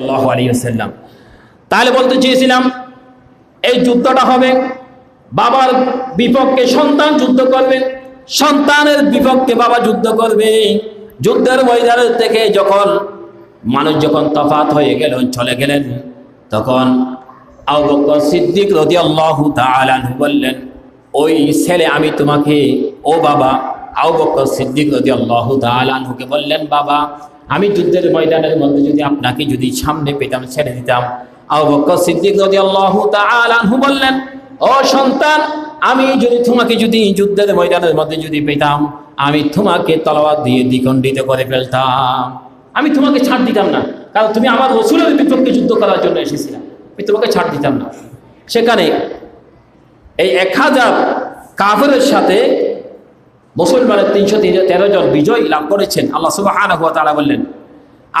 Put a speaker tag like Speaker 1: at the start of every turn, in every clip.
Speaker 1: সাল্লাল্লাহু আলাইহি ওয়াসাল্লাম। তাহলে বলতে চেয়েছিলাম, এই যুদ্ধটা হবে, বাবার বিপক্ষে সন্তান যুদ্ধ করবে, সন্তানের বিপক্ষে বাবা যুদ্ধ করবে। যুদ্ধের ময়দানের থেকে যখন মানুষ যখন তফাত হয়ে গেল, চলে গেলেন, তখন সিদ্দিক তাআলা আনহু বললেন, ওই ছেলে, আমি তোমাকে, ও বাবা, আবু বকর সিদ্দিক রাদিয়াল্লাহু তাআলা আনহুকে বললেন, বাবা আমি যুদ্ধের ময়দানের মধ্যে যদি আপনাকে যদি সামনে পেতাম, ছেড়ে দিতাম। সিদ্দিক আনহু বললেন, ও সন্তান, আমি যদি তোমাকে যদি যুদ্ধের ময়দানের মধ্যে যদি পেতাম, আমি তোমাকে তলোয়ার দিয়ে দ্বিখণ্ডিত করে ফেলতাম। আমি তোমাকে ছাড় দিতাম না, কারণ তুমি আমার রসুলের বিপক্ষে যুদ্ধ করার জন্য এসেছিলাম আমি তোমাকে ছাড় দিতাম না। সেখানে এই এক হাজার কাফেরের সাথে মুসলমানের তিনশো তেরো জন বিজয় লাভ করেছেন। আল্লাহ সুবাহ তারা বললেন,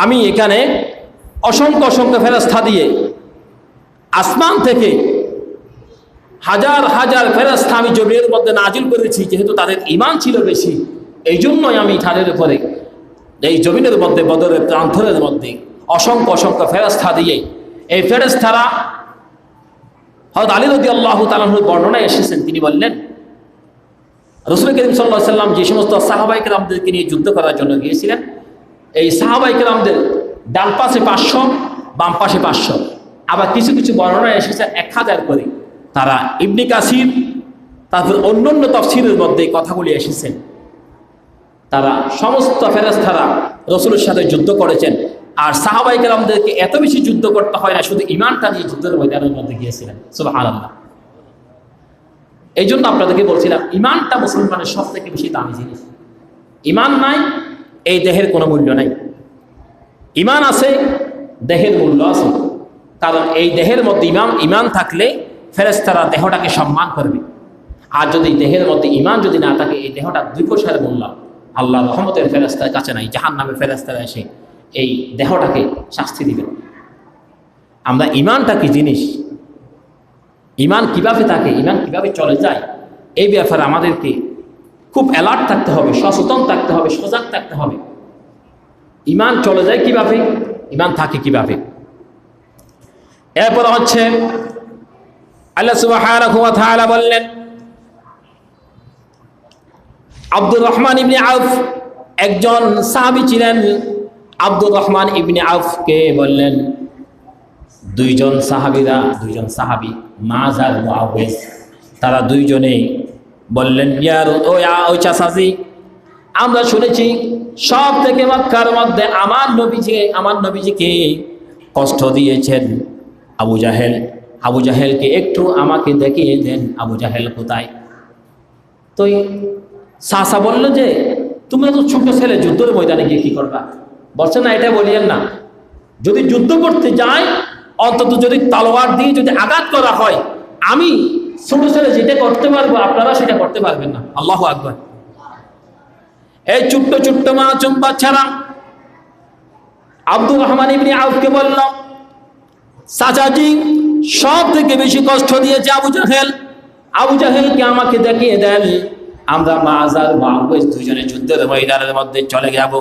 Speaker 1: আমি এখানে অসংখ্য অসংখ্য ফেরস্তা দিয়ে আসমান থেকে হাজার হাজার ফেরস্তা আমি জমির মধ্যে নাজিল করেছি, যেহেতু তাদের ইমান ছিল বেশি এই জন্যই আমি তাদের উপরে, এই জমিনের মধ্যে, বদরের প্রান্তরের মধ্যে অসংখ্য অসংখ্য ফেরস্তা দিয়ে এই ফেরস্তারা হয়তো আলী রদি আল্লাহ তালাহুর বর্ণনায় এসেছেন। তিনি বললেন রসুল করিম সাল্লাহ সাল্লাম যে সমস্ত সাহাবাই কেরামদেরকে নিয়ে যুদ্ধ করার জন্য গিয়েছিলেন, এই সাহাবাই কেরামদের ডান পাশে পাঁচশো, বাম পাশে পাঁচশো। আবার কিছু কিছু বর্ণনায় এসেছে এক হাজার করে। তারা ইবনি কাসির, তাদের অন্য অন্য তফসিলের মধ্যে কথাগুলি এসেছেন তারা সমস্ত ফেরেস্তারা রসুলের সাথে যুদ্ধ করেছেন। আর সাহাবাই কেরামদেরকে এত বেশি যুদ্ধ করতে হয় না, শুধু ইমানটা নিয়ে যুদ্ধের ময়দানের মধ্যে গিয়েছিলেন। সুবাহ আল্লাহ এই জন্য আপনাদেরকে বলছিলাম, ইমানটা মুসলমানের সব থেকে বেশি দামি জিনিস। ইমান নাই, এই দেহের কোনো মূল্য নাই। ইমান আছে, দেহের মূল্য আছে। কারণ এই দেহের মধ্যে ইমান ইমান থাকলে ফেরেস্তারা দেহটাকে সম্মান করবে। আর যদি দেহের মধ্যে ইমান যদি না থাকে, এই দেহটা দুই পয়সার মূল্য। আল্লাহ রহমতের ফেরেস্তার কাছে নাই জাহান নামে ফেরেস্তারা এসে এই দেহটাকে শাস্তি দিবেন আমরা ইমানটা কি জিনিস? ইমান কীভাবে থাকে, ইমান কীভাবে চলে যায়, এই ব্যাপারে আমাদেরকে খুব অ্যালার্ট থাকতে হবে, সচেতন থাকতে হবে, সজাগ থাকতে হবে। ইমান চলে যায় কীভাবে, ইমান থাকে কীভাবে। এরপর হচ্ছে বললেন, আব্দুর রহমান ইবনে আউফ একজন সাহাবী ছিলেন। আব্দুর রহমান ইবনে আউফকে বললেন, দুইজন সাহাবিরা, দুইজন সাহাবি মাজ আর মুআওয়াজ তারা দুইজনে বললেন ইয়ার ও ওই চাষাজি আমরা শুনেছি সব থেকে মক্কার মধ্যে আমার নবীজি, আমার নবীজিকে কষ্ট দিয়েছেন আবু জাহেল। আবু জাহেলকে একটু আমাকে দেখিয়ে দেন, আবু জাহেল কোথায়? তো সাসা বলল যে, তুমি তো ছোট ছেলে, যুদ্ধের ময়দানে গিয়ে কি করবা? বলছে, না, এটা বলিয়েন না। যদি যুদ্ধ করতে যাই অন্তত যদি তালোয়ার দিয়ে যদি আঘাত করা হয়, আমি ছোট ছেলে যেটা করতে পারব, আপনারা সেটা করতে পারবেন না। আল্লাহ আকবর। এই ছোট্ট ছোট্ট মা চম্বা ছাড়া আব্দুর রহমান ইবনি আউফকে বলল, চাচাজি, সব থেকে বেশি কষ্ট দিয়েছে আবু জাহেল। আবু জাহেলকে আমাকে দেখিয়ে দেন, আমরা মাজার মাহবুজ দুজনে যুদ্ধের ময়দানের মধ্যে চলে যাব।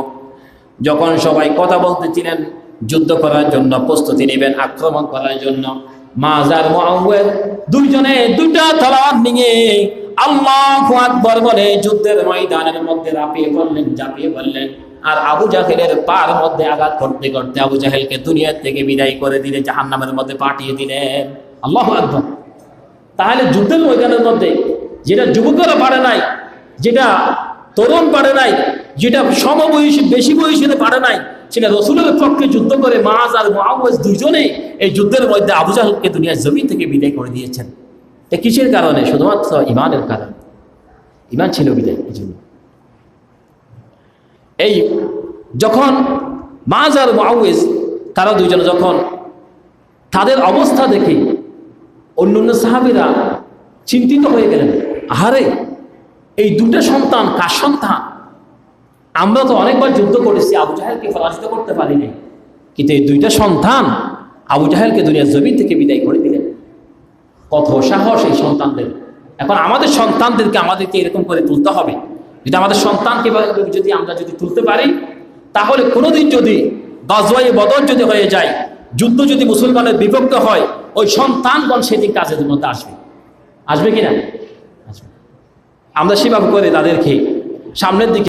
Speaker 1: যখন সবাই কথা বলতেছিলেন যুদ্ধ করার জন্য, প্রস্তুতি নেবেন, আক্রমণ করার জন্য। মাজার মাহবুজ দুইজনে দুইটা তলোয়ার নিয়ে আল্লাহ আকবর বলে যুদ্ধের ময়দানের মধ্যে রাপিয়ে পড়লেন ঝাঁপিয়ে পড়লেন। আর আবু জাহেলের পার মধ্যে আঘাত করতে করতে আবু জাহেলকে দুনিয়ার থেকে বিদায় করে দিলে জাহান্নামের মধ্যে পাঠিয়ে দিলেন। আল্লাহ আকবর। তাহলে যুদ্ধের ময়দানের মধ্যে যেটা যুবকরা পারে নাই, যেটা তরুণ পারে নাই, যেটা সমবয়সী, বেশি বয়সীরা পারে নাই সেটা রসুলের পক্ষে যুদ্ধ করে মাজ আর মহাওয়াজ দুজনে এই যুদ্ধের মধ্যে আবু জাহলকে দুনিয়ার জমি থেকে বিদায় করে দিয়েছেন। এটা কিসের কারণে? শুধুমাত্র ইমানের কারণ। ইমান ছিল বিদায় এই জন্য। এই যখন মাজ আর মহাওয়াজ তারা দুইজন যখন তাদের অবস্থা দেখে অন্য অন্য সাহাবিরা চিন্তিত হয়ে গেলেন, আহারে, এই দুটো সন্তান কার সন্তান? আমরা তো অনেকবার যুদ্ধ করেছি, আবু জাহেলকে পরাজিত করতে পারিনি। কিন্তু এই দুইটা সন্তান আবু জাহেলকে দুনিয়ার জমিন থেকে বিদায় করে দিলেন। কত সাহস এই সন্তানদের। এখন আমাদের সন্তানদেরকে আমাদেরকে এরকম করে তুলতে হবে। যদি আমাদের সন্তানকে যদি আমরা যদি তুলতে পারি, তাহলে কোনোদিন যদি গজওয়াই বদর যদি হয়ে যায়, যুদ্ধ যদি মুসলমানের বিপক্ষে হয়, ওই সন্তানগণ সেদিন কাজের মধ্যে আসবে। আসবে কিনা? আমরা সেভাবে করে তাদেরকে সামনের দিকে